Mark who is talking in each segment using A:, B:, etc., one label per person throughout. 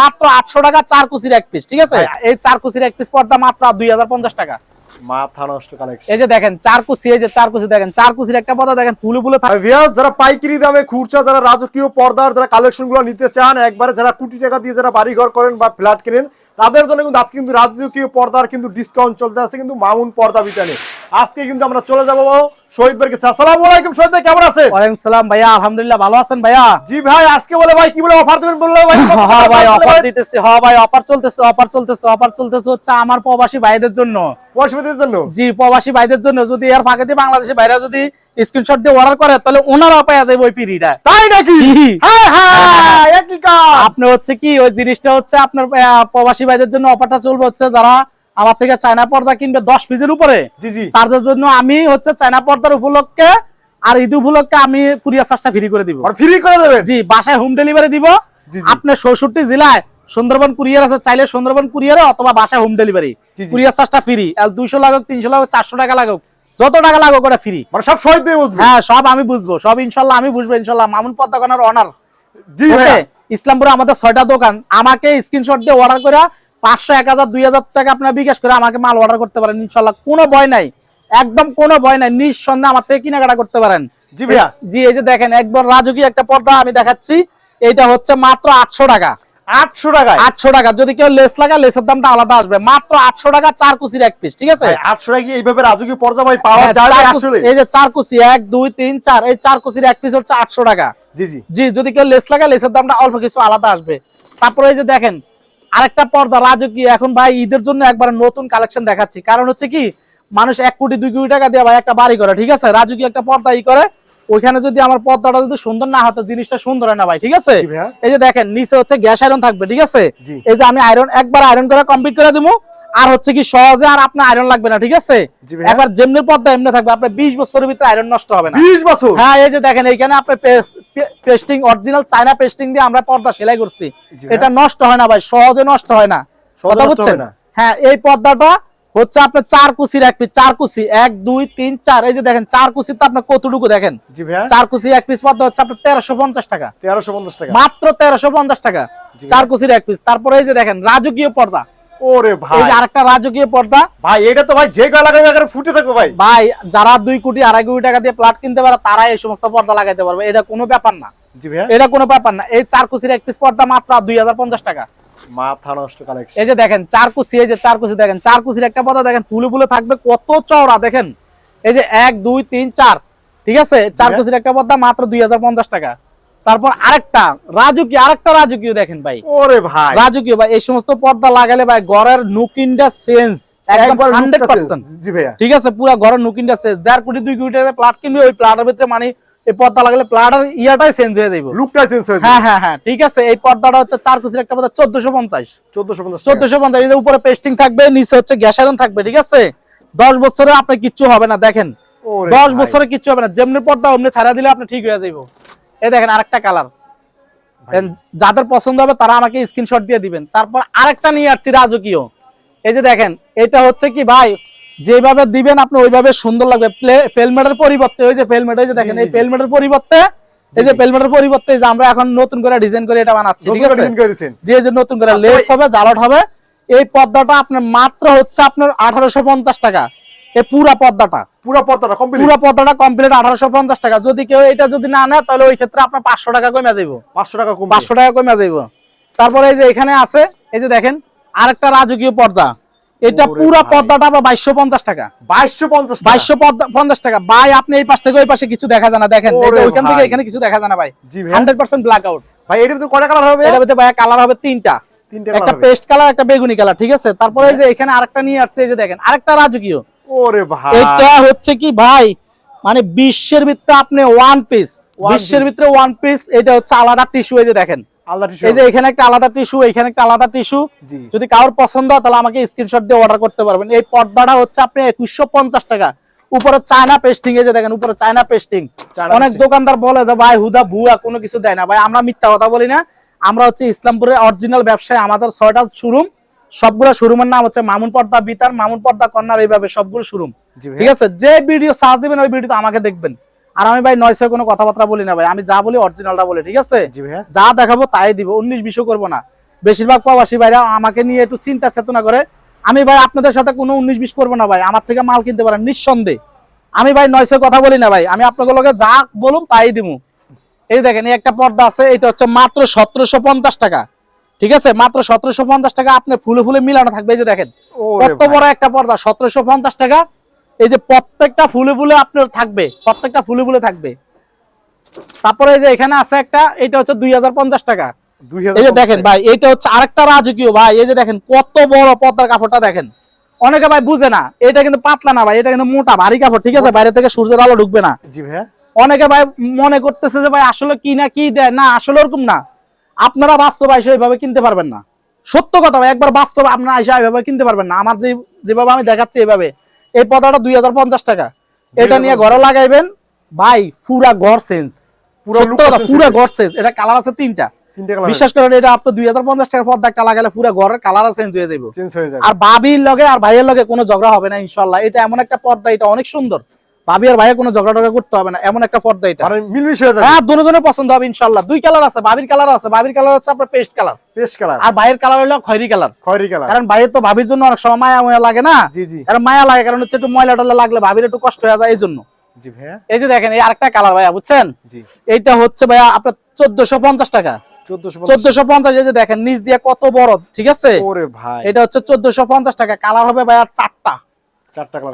A: মাত্র আটশো টাকা চার কুচির এক পিস ঠিক আছে? এই চার কুচির এক পিস পর্দা মাত্র দুই টাকা।
B: মাথা নষ্ট কালেকশন
A: এই যে দেখেন চার কুচি এই যে চার কুচি দেখেন চার কুচির একটা পর্দা দেখেন ফুলে ফুলে
B: যারা পাইকারি দামে খুচরা যারা রাজকীয় পর্দার যারা কালেকশনগুলো নিতে চান একবারে যারা কোটি টাকা দিয়ে যারা বাড়ি ঘর করেন বা ফ্ল্যাট কেনেন তাদের জন্য কিন্তু আজকে কিন্তু রাজকীয় পর্দার কিন্তু ডিসকাউন্ট চলতে আছে কিন্তু মামুন পর্দা বিতানে আজকে কিন্তু আমরা চলে যাব শহীদ ভাইয়ের কাছে। আসসালামু আলাইকুম শহীদ ভাই কেমন আছে
A: ওয়ালাইকুম সালাম ভাইয়া আলহামদুলিল্লাহ ভালো আছেন ভাইয়া?
B: জি ভাই আজকে বলে ভাই কি বলে অফার দেবেন বললে ভাই?
A: হ্যাঁ ভাই অফার দিতেছি হ্যাঁ ভাই অফার চলতেছে অফার চলতেছে অফার চলতেছে হচ্ছে আমার প্রবাসী ভাইদের জন্য।
B: পয়সাদের জন্য?
A: জি প্রবাসী ভাইদের জন্য যদি এর ফাঁকে দিয়ে বাংলাদেশি ভাইরা যদি স্ক্রিনশট দিয়ে অর্ডার করে তাহলে ওনারা পাওয়া যাবে ওই পিরিটা
B: তাই নাকি। হ্যাঁ হ্যাঁ
A: আপনি হচ্ছে কি ওই জিনিসটা হচ্ছে আপনার প্রবাসী ভাইদের জন্য অফারটা চলবে হচ্ছে যারা আমার থেকে চায়না পর্দা কিনবে দশ পিসের উপরে?
B: জি
A: জন্য আমি হচ্ছে চায়না পর্দার উপলক্ষে আর ঈদ উপলক্ষে আমি কুরিয়ার চার্জটা ফ্রি করে দিব।
B: ফ্রি করে দেবেন?
A: জি বাসায় হোম ডেলিভারি দিব। আপনার চৌষট্টি জেলায় সুন্দরবন কুরিয়ার আছে চাইলে সুন্দরবন কুরিয়ারে অথবা বাসায় হোম ডেলিভারি। কুরিয়ার চার্জটা ফ্রি আর দুইশো লাগুক তিনশো লাগুক চারশো টাকা লাগুক যত টাকা লাগুক ওটা ফ্রি
B: মানে সব শহীদ
A: হ্যাঁ সব আমি বুঝব সব ইনশাল্লাহ আমি বুঝব ইনশাল্লাহ। মামুন পদ্মাকনার অনার
B: জি
A: ইসলামপুরে আমাদের ছয়টা দোকান। আমাকে স্ক্রিনশট দিয়ে অর্ডার করে পাঁচশো এক হাজার দুই হাজার টাকা আপনার বিকাশ করে আমাকে মাল অর্ডার করতে পারেন ইনশাল্লাহ। কোনো ভয় নাই একদম কোনো ভয় নাই নিঃসন্দেহে আমার থেকে কেনাকাটা করতে পারেন।
B: জি ভাইয়া।
A: জি এই যে দেখেন একবার রাজকীয় একটা পর্দা আমি দেখাচ্ছি এটা হচ্ছে মাত্র আটশো টাকা।
B: আটশো টাকায়?
A: আটশো টাকা যদি কেউ লেস লাগা লেসের দামটা আলাদা আসবে। মাত্র আটশো টাকা চার কুচির এক পিস ঠিক আছে?
B: আটশো টাকা কি এইভাবে রাজকীয় পর্দা ভাই পাওয়া
A: হ্যাঁ,
B: যায়
A: চার
B: না আসলে?
A: এই যে চার কুচি এক দুই তিন চার এই চার কুচির এক পিস হচ্ছে আটশো টাকা।
B: জি জি।
A: জি যদি কেউ লেস লাগে লেসের দামটা অল্প কিছু আলাদা আসবে। তারপরে এই যে দেখেন আরেকটা পর্দা রাজকীয়। এখন ভাই ঈদের জন্য একবার নতুন কালেকশন দেখাচ্ছি। কারণ হচ্ছে কি মানুষ এক কোটি দুই কোটি টাকা দিয়ে ভাই একটা বাড়ি করে ঠিক আছে? রাজকীয় একটা পর্দা ই করে। ওইখানে যদি আমার পর্দাটা যদি সুন্দর না হতো জিনিসটা সুন্দর হয় না ভাই ঠিক আছে? এই যে দেখেন নিচে হচ্ছে গ্যাস আয়রন থাকবে ঠিক আছে? এই যে আমি আয়রন একবার আয়রন করে কমপ্লিট করে দেবো। আর হচ্ছে কি সহজে আর আপনার আয়রন লাগবে না ঠিক আছে? একবার যেমনি পর্দা এমনি থাকবে আপনার বিশ বছরের ভিতরে আয়রন নষ্ট হবে না।
B: বিশ বছর?
A: হ্যাঁ এই যে দেখেন এইখানে আপনি পেস্টিং অরিজিনাল চায়না পেস্টিং দিয়ে আমরা পর্দা সেলাই করছি। এটা নষ্ট হয় না ভাই সহজে নষ্ট হয় না। কথা বুঝছেন?
B: হ্যাঁ
A: এই পর্দাটা হচ্ছে আপনার চার কুচির এক পিস চার কুচি এক দুই তিন চার। এই যে দেখেন চার কুচিতে আপনার কতটুকু দেখেন? চার কুচি এক পিস পর্দা হচ্ছে আপনার তেরোশো পঞ্চাশ টাকা।
B: তেরোশো পঞ্চাশ টাকা।
A: মাত্র তেরোশো পঞ্চাশ টাকা চার কুচির এক পিস তারপরে এই যে দেখেন রাজকীয় পর্দা।
B: ওরে ভাই।
A: এই আরেকটা রাজকীয় পর্দা।
B: ভাই এটা তো ভাই যে গলা লাগাবে একেবারে ফুটে থাকবে ভাই।
A: ভাই যারা দুই কোটি আড়াই কোটি টাকা দিয়ে প্লাট কিনতে পারে তারা এই সমস্ত পর্দা লাগাইতে পারবে। এটা কোনো ব্যাপার না।
B: জি ভাইয়া।
A: এটা কোনো ব্যাপার না। এই চার কুচির এক পিস পর্দা মাত্র দুই হাজার পঞ্চাশ টাকা।
B: মাথা নষ্ট কালেকশন
A: এই যে দেখেন চার কুচি এই যে চার কুচি দেখেন চার কুচির একটা পর্দা দেখেন ফুলে ফুলে থাকবে কত চওড়া দেখেন। এই যে এক দুই তিন চার ঠিক আছে? চার। কুচির একটা পর্দা মাত্র দুই হাজার পঞ্চাশ টাকা। তারপর আরেকটা রাজকীয় আরেকটা রাজকীয় দেখেন ভাই।
B: ওরে ভাই।
A: রাজকীয় ভাই এই সমস্ত পর্দা লাগালে ভাই ঘরের নুকিনটা সেন্স একদম।
B: জি ভাইয়া।
A: ঠিক আছে পুরো ঘরের নুকিনটা শেষ দেড় কোটি দুই কোটি টাকা প্লাট কিনবে ওই প্লাটের ভিতরে মানে এই পর্দা লাগালে প্লাটের ইয়াটাই চেঞ্জ হয়ে যাইব।
B: লুকটা চেঞ্জ হয়ে
A: হ্যাঁ হ্যাঁ হ্যাঁ ঠিক আছে এই পর্দাটা হচ্ছে চার কুচির একটা পর্দা চোদ্দশো পঞ্চাশ।
B: চোদ্দশো পঞ্চাশ
A: চোদ্দশো পঞ্চাশ এই উপরে পেস্টিং থাকবে নিচে হচ্ছে গ্যাস আয়রন থাকবে ঠিক আছে? দশ বছরে আপনার কিচ্ছু হবে না দেখেন।
B: ওরে
A: দশ
B: ভাই।
A: বছরে কিচ্ছু হবে না যেমনি পর্দা অমনি ছাড়া দিলে আপনি ঠিক হয়ে যাইব। এই দেখেন আরেকটা কালার। যাদের পছন্দ হবে তারা আমাকে স্ক্রিনশট দিয়ে দিবেন। তারপর আরেকটা নিয়ে আসছি রাজকীয়। এই যে দেখেন এটা হচ্ছে কি ভাই যেভাবে দিবেন আপনি ওইভাবে সুন্দর লাগবে। ফেলমেটের পরিবর্তে ওই যে ফেলমেট এই যে দেখেন এই ফেলমেটের পরিবর্তে এই যে ফেলমেটের পরিবর্তে যে আমরা এখন নতুন করে ডিজাইন করে এটা বানাচ্ছি ঠিক আছে। যে যে নতুন করে
B: আচ্ছা
A: লেস হবে জালট হবে। এই পর্দাটা আপনার মাত্র হচ্ছে আপনার আঠারোশো পঞ্চাশ টাকা। এই পুরা পর্দাটা।
B: পুরো পর্দাটা কমপ্লিট
A: পুরো পর্দাটা কমপ্লিট আঠারোশো পঞ্চাশ টাকা। যদি কেউ এটা যদি না নেয় তাহলে ওই ক্ষেত্রে আপনার পাঁচশো টাকা কমে যাইবো।
B: পাঁচশো টাকা কম
A: পাঁচশো টাকা কমে যাইবো। তারপরে এই যে এখানে আছে এই যে দেখেন আরেকটা রাজকীয় পর্দা। এটা পুরো। পর্দাটা বাইশশো পঞ্চাশ টাকা।
B: বাইশশো পঞ্চাশ
A: বাইশশো পঞ্চাশ টাকা। ভাই আপনি এই পাশ থেকে ওই পাশে কিছু দেখা যায় না। দেখেন এই যে ওইখান থেকে এখানে কিছু দেখা যায় ভাই।
B: জি ভাই।
A: হান্ড্রেড পার্সেন্ট ব্ল্যাক আউট
B: ভাই এটার ভিতরে কটা কালার হবে?
A: ভিতরে ভাই কালার হবে তিনটা।
B: তিনটা
A: একটা পেস্ট কালার একটা বেগুনি কালার ঠিক আছে? তারপরে এই যে এখানে আরেকটা নিয়ে আসছে এই যে দেখেন আরেকটা রাজকীয়।
B: ওরে ভাই।
A: এটা হচ্ছে কি ভাই? মানে বিশ্বের ভিতরে আপনি ওয়ান পিস বিশ্বের ভিতরে ওয়ান পিস এটা হচ্ছে আলাদা টিস্যু এই যে দেখেন। এই যে এখানে একটা আলাদা টিস্যু এখানে একটা আলাদা টিস্যু যদি কারোর পছন্দ হয় তাহলে আমাকে স্ক্রিনশট দিয়ে অর্ডার করতে পারবেন। এই পর্দাটা হচ্ছে আপনি একুশশো পঞ্চাশ টাকা। উপরে চায়না পেস্টিং এই যে দেখেন উপরে চায়না পেস্টিং অনেক দোকানদার বলে যে ভাই হুদা ভুয়া কোনো কিছু দেয় না। ভাই আমরা মিথ্যা কথা বলি না। আমরা হচ্ছে ইসলামপুরের অরিজিনাল ব্যবসায় আমাদের ছয়টা শোরুম সবগুলো শোরুমের নাম হচ্ছে মামুন পর্দা বিতার মামুন পর্দা কর্নার এইভাবে সবগুলো শোরুম। ঠিক আছে? যে ভিডিও সার্চ দিবেন ওই ভিডিওতে আমাকে দেখবেন। আর আমি ভাই নয় কোনো কথাবার্তা বলি না ভাই আমি যা বলি অরিজিনালটা বলি ঠিক আছে? যা দেখাবো তাই দিব উনিশ বিশও করব না। বেশিরভাগ প্রবাসী ভাইরা আমাকে নিয়ে একটু চিন্তা চেতনা করে আমি ভাই আপনাদের সাথে কোনো উনিশ বিশ করব না ভাই আমার থেকে মাল কিনতে পারেন নিঃসন্দেহে। আমি ভাই নয়সে কথা বলি না ভাই আমি আপনাকে লগে যা বলুন তাই দিমু। এই দেখেন এই একটা পর্দা আছে এটা হচ্ছে মাত্র সতেরোশো পঞ্চাশ টাকা। ঠিক আছে? মাত্র সতেরোশো পঞ্চাশ টাকা আপনি ফুলে ফুলে মিলানো থাকবে। এই যে দেখেন কত বড় একটা পর্দা সতেরোশো পঞ্চাশ টাকা। এই যে প্রত্যেকটা ফুলে ফুলে আপনার থাকবে প্রত্যেকটা ফুলে ফুলে থাকবে। তারপরে এই যে এখানে আছে একটা এটা হচ্ছে দুই হাজার পঞ্চাশ টাকা। এই যে দেখেন ভাই এটা হচ্ছে আরেকটা রাজকীয় ভাই। এই যে দেখেন কত বড় পর্দার কাপড়টা দেখেন। অনেকে ভাই বুঝে না এটা কিন্তু পাতলা না ভাই এটা কিন্তু মোটা ভারী কাপড় ঠিক আছে? বাইরে থেকে সূর্যের আলো ঢুকবে না।
B: জি
A: অনেকে ভাই মনে করতেছে যে ভাই আসলে কি না কি দেয়? না আসলে ওরকম না। আপনারা বাস্তব এসে এইভাবে কিনতে পারবেন না। সত্য কথা একবার বাস্তব আপনারা এসে এইভাবে কিনতে পারবেন না। আমার যে যেভাবে আমি দেখাচ্ছি এইভাবে এই পদাটা দুই হাজার পঞ্চাশ টাকা। এটা নিয়ে ঘরে লাগাইবেন ভাই পুরা ঘর সেন্স
B: পুরো
A: ঘর সেন্স এটা কালার আছে তিনটা। বিশ্বাস করেন এটা আপনার দুই হাজার পঞ্চাশ টাকার পর্দা একটা লাগালে পুরো ঘরের কালার চেঞ্জ হয়ে যাবে
B: চেঞ্জ হয়ে যাবে।
A: আর বাবির লগে আর ভাইয়ের লগে কোনো ঝগড়া হবে না ইনশাল্লাহ। এটা এমন একটা পর্দা এটা অনেক সুন্দর। ভাবি আর ভাইয়ের কোনো ঝগড়া টগড়া করতে হবে না এমন একটা পর্দা এটা।
B: মানে মিলমিশ যাবে।
A: হ্যাঁ দুজনের পছন্দ হবে ইনশাল্লাহ। দুই কালার আছে বাবির কালার আছে বাবির কালার হচ্ছে আপনার পেস্ট কালার
B: পেস্ট কালার
A: আর ভাইয়ের কালার হলো খয়রি কালার
B: খয়েরি কালার
A: কারণ ভাইয়ের তো ভাবির জন্য অনেক সময় মায়া মায়া লাগে না।
B: জি জি।
A: কারণ মায়া লাগে কারণ হচ্ছে একটু ময়লা টয়লা লাগলে ভাবির একটু কষ্ট হয়ে যায় এই জন্য
B: জি ভাইয়া।
A: এই যে দেখেন এই আরেকটা কালার ভাইয়া বুঝছেন?
B: জি।
A: এইটা হচ্ছে ভাইয়া আপনার চোদ্দশো পঞ্চাশ টাকা।
B: 1450
A: চোদ্দশো পঞ্চাশ এই যে দেখেন নিচ দিয়ে কত বড় ঠিক আছে?
B: ওরে ভাই।
A: এটা হচ্ছে চোদ্দশো পঞ্চাশ টাকা কালার হবে ভাইয়া চারটা।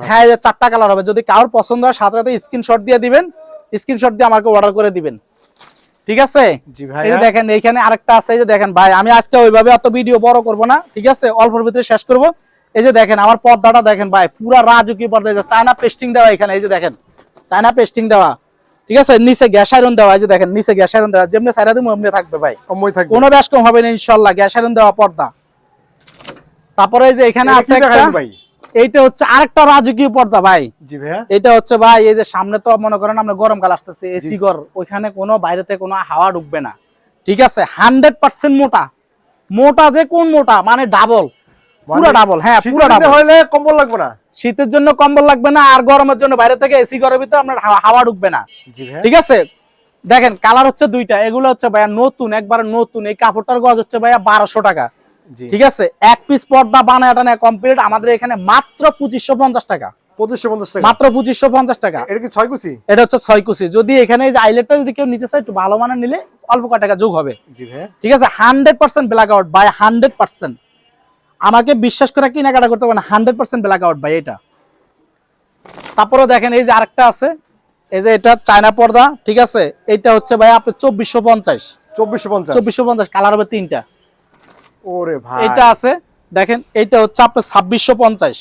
A: হ্যাঁ চারটা কালার হবে। যদি কারোর পছন্দ হয় সাথে সাথে স্ক্রিনশট দিয়ে দিবেন। স্ক্রিনশট দিয়ে আমাকে অর্ডার করে দিবেন। ঠিক আছে?
B: জি
A: এই দেখেন এইখানে আরেকটা আছে। এই যে দেখেন ভাই আমি আজকে ওইভাবে অত ভিডিও বড় করব না। ঠিক আছে? অল্পের ভিতরে শেষ করব। এই যে দেখেন আমার পর্দাটা দেখেন ভাই পুরা রাজকীয় পর্দা। চায়না পেস্টিং দেওয়া এখানে। এই যে দেখেন চায়না পেস্টিং দেওয়া। ঠিক আছে? নিচে গ্যাস আয়রন দেওয়া। এই যে দেখেন নিচে গ্যাস আয়রন দেওয়া। যেমনি সাইরা দিমু এমনি থাকবে ভাই।
B: থাকবে।
A: কোনো ব্যাস কম হবে না ইনশাল্লাহ। গ্যাস আয়রন দেওয়া পর্দা। তারপরে এই যে এখানে আছে একটা
B: ভাই?
A: এইটা হচ্ছে আরেকটা রাজকীয় পর্দা ভাই।
B: জি ভাইয়া।
A: এটা হচ্ছে ভাই এই যে সামনে তো মনে করেন আমরা গরমকাল আসতেছে এসি ঘর ওইখানে কোনো বাইরেতে কোনো হাওয়া ঢুকবে না। ঠিক আছে হান্ড্রেড পার্সেন্ট মোটা। মোটা যে কোন মোটা? মানে ডাবল পুরো
B: মানে
A: ডাবল হ্যাঁ পুরো
B: শীতের
A: ডাবল
B: হইলে কম্বল লাগবে না?
A: শীতের জন্য কম্বল লাগবে না আর গরমের জন্য বাইরে থেকে এসি ঘরের ভিতরে আপনার হাওয়া- ঢুকবে না। ঠিক আছে? দেখেন কালার হচ্ছে দুইটা। এগুলো হচ্ছে ভাইয়া নতুন একবার নতুন। এই কাপড়টার গজ হচ্ছে ভাইয়া বারোশো টাকা। ঠিক আছে? এক পিস পর্দা বানায় টানা কমপ্লিট আমাদের এখানে মাত্র পঁচিশশো পঞ্চাশ টাকা।
B: পঁচিশশো পঞ্চাশ টাকা?
A: মাত্র পঁচিশশো পঞ্চাশ টাকা।
B: এটা কি ছয় কুচি?
A: এটা হচ্ছে ছয় কুচি। যদি এখানে যে আইলেটটা যদি কেউ নিতে চায় একটু ভালো মানের নিলে অল্প কয় টাকা যোগ হবে। ঠিক আছে? Hundred percent black out buy hundred percent আমাকে বিশ্বাস করে কেনাকাটা করতে পারেন hundred percent black out buy এটা। তারপরে দেখেন এই যে আরেকটা আছে। এই যে এটা চায়না পর্দা। ঠিক আছে? এটা হচ্ছে ভাই আপনি চব্বিশশো পঞ্চাশ।
B: চব্বিশশো পঞ্চাশ।
A: চব্বিশশো পঞ্চাশ। কালার হবে তিনটা।
B: ওরে ভাই।
A: এটা আছে দেখেন এইটা হচ্ছে আপনার ছাব্বিশশো পঞ্চাশ।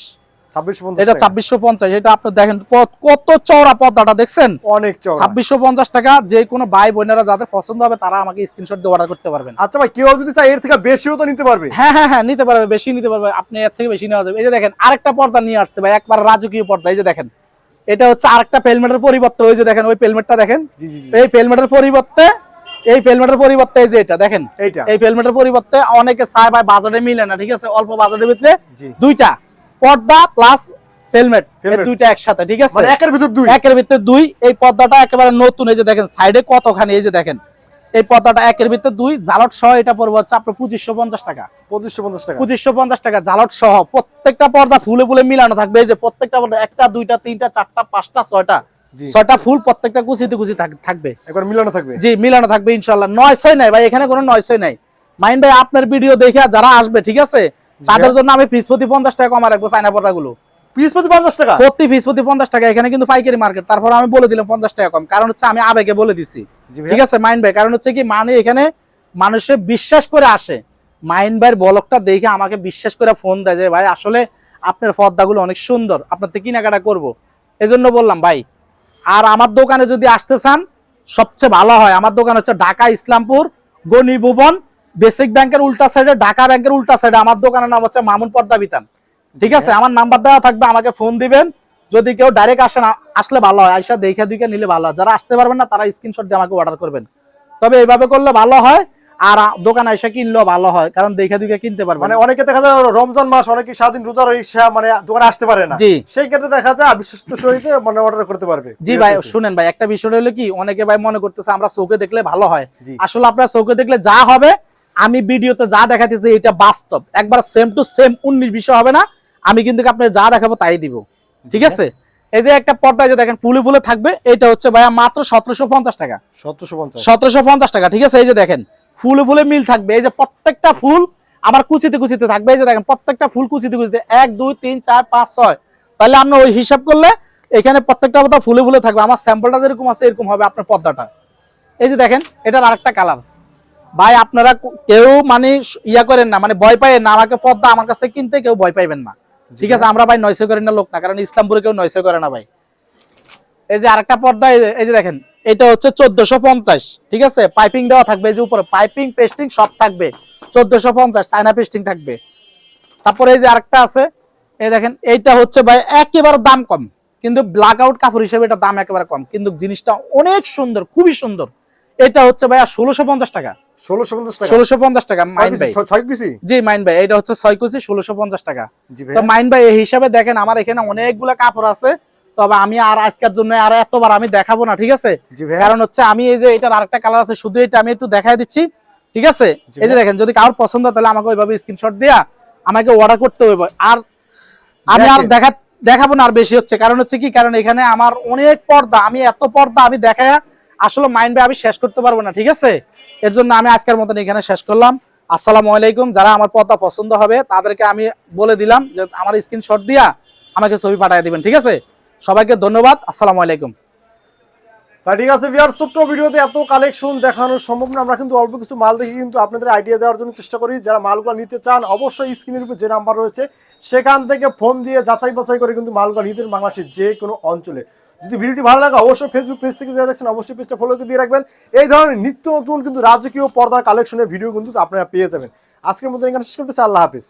A: এটা। ছাব্বিশশো পঞ্চাশ এটা আপনি দেখেন কত- চওড়া পর্দাটা দেখছেন?
B: অনেক চওড়া।
A: ছাব্বিশশো পঞ্চাশ টাকা যে কোনো ভাই বোনেরা যাদের পছন্দ হবে তারা আমাকে স্ক্রিনশট দিয়ে অর্ডার করতে পারবেন।
B: আচ্ছা ভাই কেউ যদি চায় এর থেকে বেশিও তো নিতে পারবে।
A: হ্যাঁ হ্যাঁ হ্যাঁ নিতে পারবে বেশি নিতে পারবে আপনি এর থেকে বেশি নেওয়া যাবে। এই যে দেখেন আরেকটা পর্দা নিয়ে আসছে ভাই একবার রাজকীয় পর্দা এই যে দেখেন। এটা হচ্ছে আরেকটা পেলমেটের পরিবর্তে ওই যে দেখেন ওই পেলমেটটা দেখেন। এই পেলমেটের পরিবর্তে এই পেলমেটের পরিবর্তে এই যে এটা দেখেন এই পেলমেটের পরিবর্তে অনেকে চায় ভাই বাজারে মিলে না ঠিক আছে? অল্প বাজারের ভিতরে দুইটা পর্দা প্লাস হেলমেট দুইটা একসাথে ঠিক আছে?
B: মানে একের ভিতর দুই।
A: একের ভিতরে দুই এই পর্দাটা একেবারে নতুন এই যে দেখেন সাইডে কতখানি এই যে দেখেন এই পর্দাটা একের ভিতরে দুই জালট সহ এটা পড়বে হচ্ছে আপনার পঁচিশশো পঞ্চাশ টাকা।
B: পঁচিশশো পঞ্চাশ টাকা।
A: পঁচিশশো পঞ্চাশ টাকা জালট সহ প্রত্যেকটা পর্দা ফুলে ফুলে মিলানো থাকবে এই যে প্রত্যেকটা পর্দা একটা দুইটা তিনটা চারটা পাঁচটা ছয়টা। ছয়টা ফুল প্রত্যেকটা কুচিতে কুচি থাকবে।
B: একবার মিলানো থাকবে?
A: জি মিলানো থাকবে ইনশাল্লাহ নয় ছয় নাই ভাই এখানে কোনো নয় ছয় নাই। মাইন ভাই আপনার ভিডিও দেখে যারা আসবে ঠিক আছে? তাদের জন্য আমি ফিস প্রতি পঞ্চাশ টাকা কমা রাখব চাইনা পর্দাগুলো
B: পিস প্রতি পঞ্চাশ টাকা?
A: প্রতি ফিস প্রতি পঞ্চাশ টাকা এখানে কিন্তু পাইকারি মার্কেট। তারপর আমি বলে দিলাম পঞ্চাশ টাকা কম কারণ হচ্ছে আমি আবেগে বলে দিছি। ঠিক আছে মাইন ভাই কারণ হচ্ছে কি মানে এখানে মানুষে বিশ্বাস করে আসে। মাইন ভাইয়ের বলকটা দেখে আমাকে বিশ্বাস করে ফোন দেয় যে ভাই আসলে আপনার পর্দাগুলো অনেক সুন্দর আপনার থেকে কেনাকাটা করব? এই জন্য বললাম ভাই আর আমার দোকানে যদি আসতে চান সবচেয়ে ভালো হয়। আমার দোকান হচ্ছে ঢাকা ইসলামপুর গনি ভুবন। বেসিক ব্যাংকের উল্টা সাইডে ঢাকা ব্যাংকের উল্টা সাইডে আমার দোকানের নাম হচ্ছে মামুন পর্দা বিতান। ঠিক আছে? আমার নাম্বার দেওয়া থাকবে আমাকে ফোন দিবেন। যদি কেউ ডাইরেক্ট আসে না আসলে ভালো হয়। আইসা দেখে দুইকে নিলে ভালো হয়। যারা আসতে পারবেন না তারা স্ক্রিনশট দিয়ে আমাকে অর্ডার করবেন। তবে এইভাবে করলে ভালো হয়। আর দোকানে এসে কিনলেও ভালো হয় কারণ দেখে দুইকে কিনতে পারবেন
B: মানে অনেকে দেখা যায় রমজান মাস অনেকে সারাদিন রোজা রয়েছে মানে দোকানে আসতে পারে না।
A: জি।
B: সেই ক্ষেত্রে দেখা যায় বিশ্বস্ত সহিত মানে অর্ডার করতে পারবে।
A: জি ভাই শুনেন ভাই একটা বিষয় হলো কি অনেকে ভাই মনে করতেছে আমরা চোখে দেখলে ভালো হয়। আসলে আপনার চোখে দেখলে যা হবে আমি ভিডিওতে যা দেখাতেছি এটা বাস্তব। একবার সেম টু সেম উনিশ বিষয় হবে না আমি কিন্তু আপনার যা দেখাবো তাই দিব। ঠিক আছে? এই যে একটা পর্দা এই যে দেখেন ফুলে ফুলে থাকবে এটা হচ্ছে ভাইয়া মাত্র সতেরোশো পঞ্চাশ টাকা।
B: সতেরোশো
A: সতেরোশো পঞ্চাশ টাকা ঠিক আছে? এই যে দেখেন ফুলে ফুলে মিল থাকবে। এই যে প্রত্যেকটা ফুল আমার কুচিতে কুচিতে থাকবে। এই যে দেখেন প্রত্যেকটা ফুল কুচিতে কুচিতে। এক দুই তিন চার পাঁচ ছয়। তাহলে আপনি ওই হিসাব করলে এখানে প্রত্যেকটা পর্দা ফুলে ফুলে থাকবে। আমার স্যাম্পলটা যেরকম আছে এরকম হবে আপনার পর্দাটা। এই যে দেখেন এটার আরেকটা কালার ভাই আপনারা কেউ মানে ইয়া করেন না মানে ভয় পাইয়েন না। আমাকে পর্দা আমার কাছ থেকে কিনতে কেউ ভয় পাইবেন না। ঠিক আছে আমরা ভাই নয়সে করেন না লোক না কারণ ইসলামপুরে কেউ নয়সে করে না ভাই। এই যে আরেকটা পর্দা এই যে দেখেন এটা হচ্ছে চোদ্দশো পঞ্চাশ ঠিক আছে? পাইপিং দেওয়া থাকবে যে উপরে পাইপিং পেস্টিং সব থাকবে। চোদ্দশো পঞ্চাশ চায়না পেস্টিং থাকবে। তারপরে এই যে আরেকটা আছে এই দেখেন এইটা হচ্ছে ভাই একেবারে দাম কম। কিন্তু ব্ল্যাক আউট কাপড় হিসেবে এটা দাম একেবারে কম। কিন্তু জিনিসটা অনেক সুন্দর খুবই সুন্দর। এটা হচ্ছে ভাই ষোলোশো পঞ্চাশ টাকা।
B: ষোলোশো পঞ্চাশ টাকা?
A: ষোলোশো পঞ্চাশ টাকা মাইন ভাই। জি মাইন ভাই এটা হচ্ছে ছয় কুচি ষোলোশো পঞ্চাশ টাকা। তো মাইন ভাই এই হিসাবে দেখেন আমার এখানে অনেকগুলা কাপড় আছে। তবে আমি আর আজকের জন্য আর এতবার আমি দেখাবো না ঠিক আছে? কারণ হচ্ছে আমি এই যে এটার আরেকটা কালার আছে শুধু এটা আমি একটু দেখাই দিচ্ছি ঠিক আছে? এই যে দেখেন যদি কারোর পছন্দ তাহলে আমাকে ওইভাবে স্ক্রিনশট দিয়া আমাকে অর্ডার করতে হবে আর আমি আর দেখা দেখাবো না আর বেশি হচ্ছে কারণ হচ্ছে কি কারণ এখানে আমার অনেক পর্দা আমি এত পর্দা আমি দেখায় আসলে মাইন্ড আমি শেষ করতে পারব না ঠিক আছে? এর জন্য আমি আজকের মতন এখানে শেষ করলাম। আসসালামু আলাইকুম যারা আমার পর্দা পছন্দ হবে তাদেরকে আমি বলে দিলাম যে আমার স্ক্রিনশট দিয়া আমাকে ছবি পাঠিয়ে দিবেন ঠিক আছে? সবাইকে ধন্যবাদ, আসসালামু আলাইকুম।
B: ঠিক আছে বিয়ার ছোট্ট ভিডিওতে এত কালেকশন দেখানো সম্ভব না, আমরা কিন্তু অল্প কিছু মাল দেখি কিন্তু আপনাদের আইডিয়া দেওয়ার জন্য চেষ্টা করি। যারা মালগুলো নিতে চান, অবশ্যই স্ক্রিনের উপর যে নাম্বার রয়েছে, সেখান থেকে ফোন দিয়ে যাচাই বাছাই করে কিন্তু মালগুলো নিতে বাংলাদেশের যে কোনো অঞ্চলে। যদি ভিডিওটি ভালো লাগে, অবশ্যই ফেসবুক পেজ থেকে যারা দেখছেন, অবশ্যই পেজটা ফলো করে দিয়ে রাখবেন। এই ধরনের নিত্য নতুন কিন্তু রাজকীয় পর্দার কালেকশনের ভিডিও কিন্তু আপনারা পেয়ে যাবেন। আজকের মতো এখানে শেষ করতেছি, আল্লাহ হাফিজ।